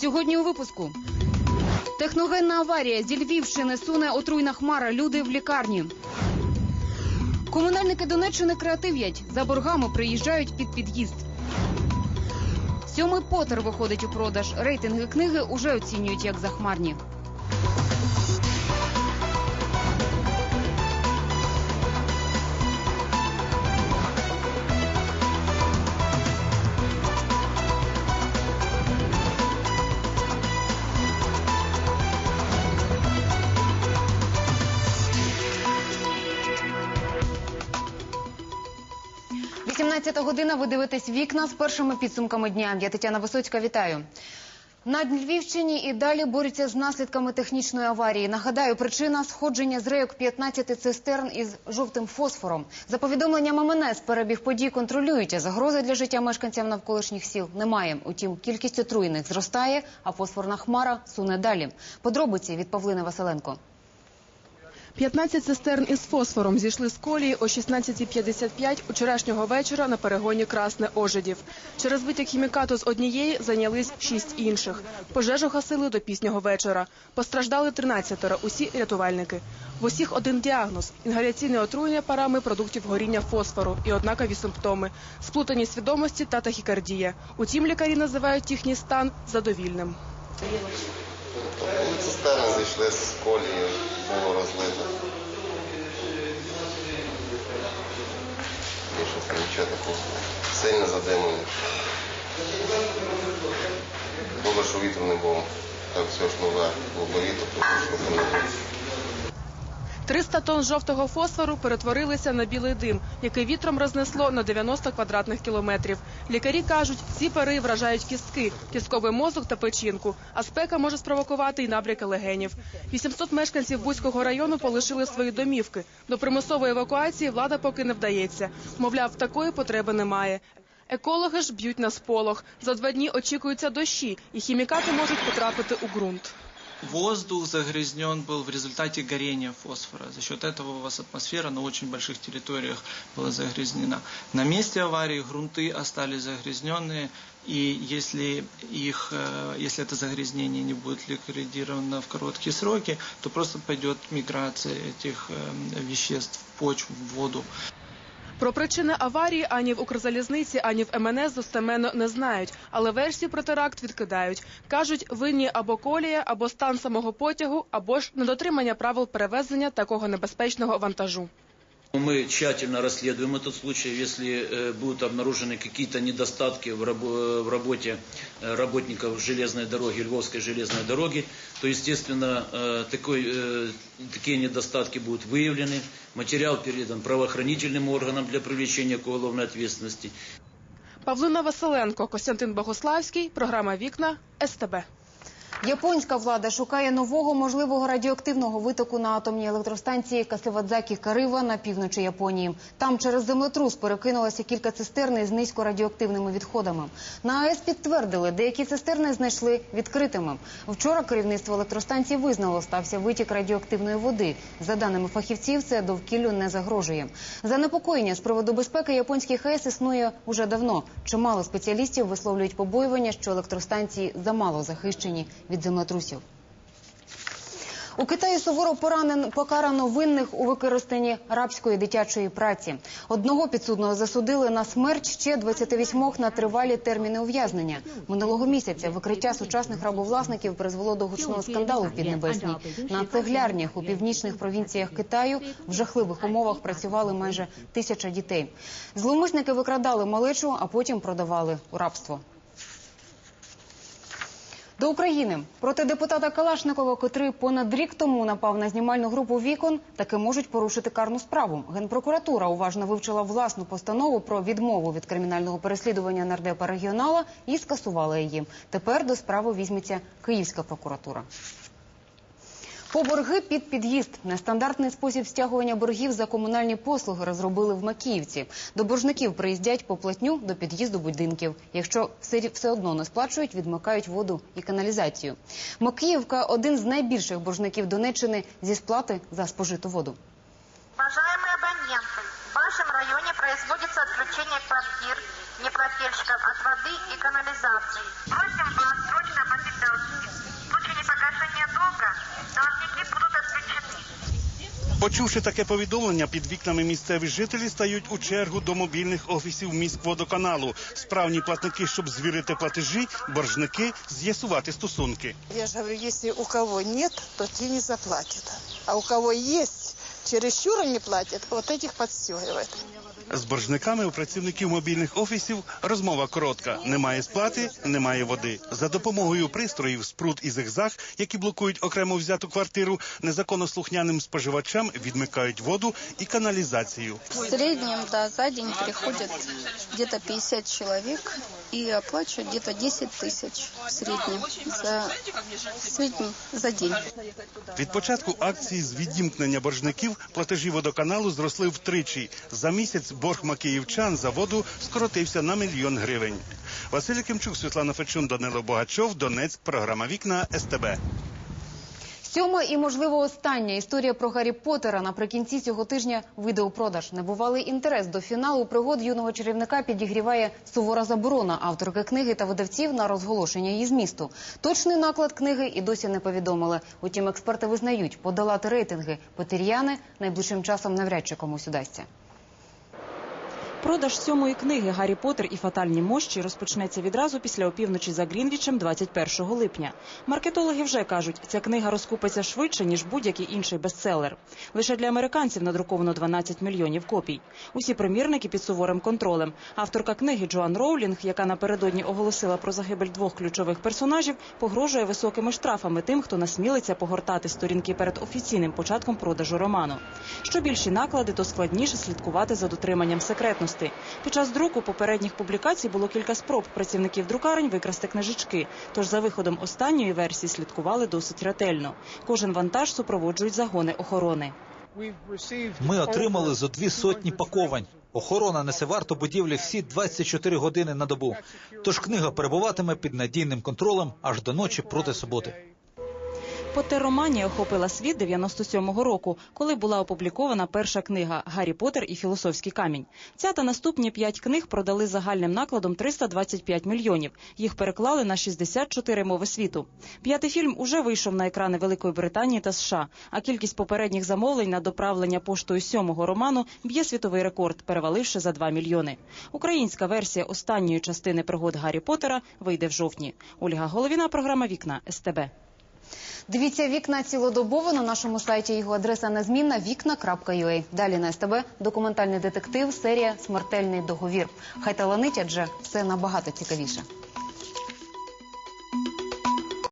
Сьогодні у випуску. Техногенна аварія зі Львівщини суне отруйна хмара. Люди в лікарні. Комунальники Донеччини креатив'ять. За боргами приїжджають під під'їзд. Сьомий Потер виходить у продаж. Рейтинги книги уже оцінюють як захмарні. – 18 година. Ви дивитесь вікна з першими підсумками дня. Я Тетяна Висоцька. Вітаю. На Львівщині і далі борються з наслідками технічної аварії. Нагадаю, причина сходження з рейок 15 цистерн із жовтим фосфором. За повідомленням МНС, перебіг подій контролюють, а загрози для життя мешканців навколишніх сіл немає. Утім, кількість отруєних зростає, а фосфорна хмара суне далі. Подробиці від Павлини Василенко. 15 цистерн із фосфором зійшли з колії о 16.55 учорашнього вечора на перегоні Красне Ожидів. Через витік хімікату з однієї зайнялись шість інших. Пожежу гасили до пізнього вечора. Постраждали 13 усі рятувальники. В усіх один діагноз – інгаляційне отруєння парами продуктів горіння фосфору і однакові симптоми – сплутані свідомості та тахікардія. Утім, лікарі називають їхній стан задовільним. Цистерни зійшли з колії, було розлито. Більше нічого такого. Сильно задимлено. Добре, що вітру не було. Так все ж нове. Було літо, то що не було. 300 тонн жовтого фосфору перетворилися на білий дим, який вітром рознесло на 90 квадратних кілометрів. Лікарі кажуть, ці пари вражають кістки, кістковий мозок та печінку, а спека може спровокувати й набряки легенів. 800 мешканців Бузького району полишили свої домівки. До примусової евакуації влада поки не вдається. Мовляв, такої потреби немає. Екологи ж б'ють на сполох. За два дні очікуються дощі, і хімікати можуть потрапити у ґрунт. Воздух загрязнен был в результате горения фосфора. За счет этого у вас атмосфера на очень больших территориях была загрязнена. На месте аварии грунты остались загрязненные, и если, их, э, если это загрязнение не будет ликвидировано в короткие сроки, то просто пойдет миграция этих э, веществ в почву, в воду. Про причини аварії ані в Укрзалізниці, ані в МНС достеменно не знають, але версії про теракт відкидають. Кажуть, винні або колія, або стан самого потягу, або ж недотримання правил перевезення такого небезпечного вантажу. Мы тщательно расследуем этот случай. Если э, будут обнаружены какие-то недостатки в, рабо- в работе э, работников железной дороги, Львовской железной дороги, то, естественно, э, такой, э, такие недостатки будут выявлены. Материал передан правоохранительным органам для привлечения к уголовной ответственности. Павлина Василенко, Костянтин Богославський, програма Вікна СТБ. Японська влада шукає нового можливого радіоактивного витоку на атомній електростанції Касевадзакі Карива на півночі Японії. Там через землетрус перекинулося кілька цистерн з низькорадіоактивними відходами. На АЕС підтвердили, деякі цистерни знайшли відкритими. Вчора керівництво електростанції визнало, стався витік радіоактивної води. За даними фахівців, це довкіллю не загрожує. Занепокоєння з приводу безпеки японських АЕС існує уже давно. Чимало спеціалістів висловлюють побоювання, що електростанції замало захищені від землетрусів. У Китаї суворо поранен покарано винних у використанні рабської дитячої праці. Одного підсудного засудили на смерть, ще 28 на тривалі терміни ув'язнення. Минулого місяця викриття сучасних рабовласників призвело до гучного скандалу в Піднебесній. На цеглярнях у північних провінціях Китаю в жахливих умовах працювали майже тисяча дітей. Зловмисники викрадали малечу, а потім продавали у рабство. До України проти депутата Калашникова, котрий понад рік тому напав на знімальну групу вікон, таки можуть порушити карну справу. Генпрокуратура уважно вивчила власну постанову про відмову від кримінального переслідування нардепа регіонала і скасувала її. Тепер до справи візьметься Київська прокуратура. По борги під під'їзд нестандартний спосіб стягування боргів за комунальні послуги розробили в Макіївці. До боржників приїздять по платню до під'їзду будинків. Якщо все, все одно не сплачують, відмикають воду і каналізацію. Макіївка один з найбільших боржників Донеччини зі сплати за спожиту воду. Уважаемые абоненты, в вашем районе производится отключение квартир неплательщиков от воды и канализации. Просим вас срочно оплатить Почувши таке повідомлення, під вікнами місцеві жителі стають у чергу до мобільних офісів міськводоканалу. Справні платники, щоб звірити платежі, боржники з'ясувати стосунки. Я ж говорю, якщо у кого немає, то ті не заплатять. А у кого є, чересчур не платять, от цих подстегивает. З боржниками у працівників мобільних офісів розмова коротка: немає сплати, немає води. За допомогою пристроїв спрут і зигзаг, які блокують окремо взяту квартиру, незаконнослухняним споживачам відмикають воду і каналізацію. В среднем, да, за день приходит где-то 50 человек и оплачивают где-то 10 тысяч в среднем за, в за день. Від початку акції з відімкнення боржників платежі водоканалу зросли втричі. За місяць борг макіївчан за воду скоротився на мільйон гривень. Василь Кимчук, Світлана Фечун, Данило Богачов, Донецьк, програма Вікна СТБ. Сьома і, можливо, остання історія про Гаррі Поттера наприкінці цього тижня вийде у продаж. Небувалий інтерес до фіналу пригод юного чарівника підігріває сувора заборона авторки книги та видавців на розголошення її змісту. Точний наклад книги і досі не повідомили. Утім, експерти визнають, подолати рейтинги Потер'яни найближчим часом навряд чи комусь удасться. Продаж сьомої книги Гаррі Поттер і фатальні мощі розпочнеться відразу після опівночі за Грінвічем 21 липня. Маркетологи вже кажуть, ця книга розкупиться швидше ніж будь-який інший бестселер. Лише для американців надруковано 12 мільйонів копій. Усі примірники під суворим контролем. Авторка книги Джоан Роулінг, яка напередодні оголосила про загибель двох ключових персонажів, погрожує високими штрафами тим, хто насмілиться погортати сторінки перед офіційним початком продажу роману. Що більші наклади, то складніше слідкувати за дотриманням секретності. Під час друку попередніх публікацій було кілька спроб працівників друкарень викрасти книжечки. Тож за виходом останньої версії слідкували досить ретельно. Кожен вантаж супроводжують загони охорони. Ми отримали зо дві сотні паковань. Охорона несе варту будівлі всі 24 години на добу. Тож книга перебуватиме під надійним контролем аж до ночі проти суботи. Поттероманія охопила світ 97-го року, коли була опублікована перша книга Гаррі Поттер і філософський камінь. Ця та наступні п'ять книг продали загальним накладом 325 мільйонів. Їх переклали на 64 мови світу. П'ятий фільм уже вийшов на екрани Великої Британії та США. А кількість попередніх замовлень на доправлення поштою сьомого роману б'є світовий рекорд, переваливши за 2 мільйони. Українська версія останньої частини пригод Гаррі Поттера вийде в жовтні. Ольга Головіна, програма Вікна СТБ. Дивіться вікна цілодобово на нашому сайті. Його адреса незмінна вікна.ua. Далі на СТБ документальний детектив, серія Смертельний договір. Хай таланить, адже все набагато цікавіше.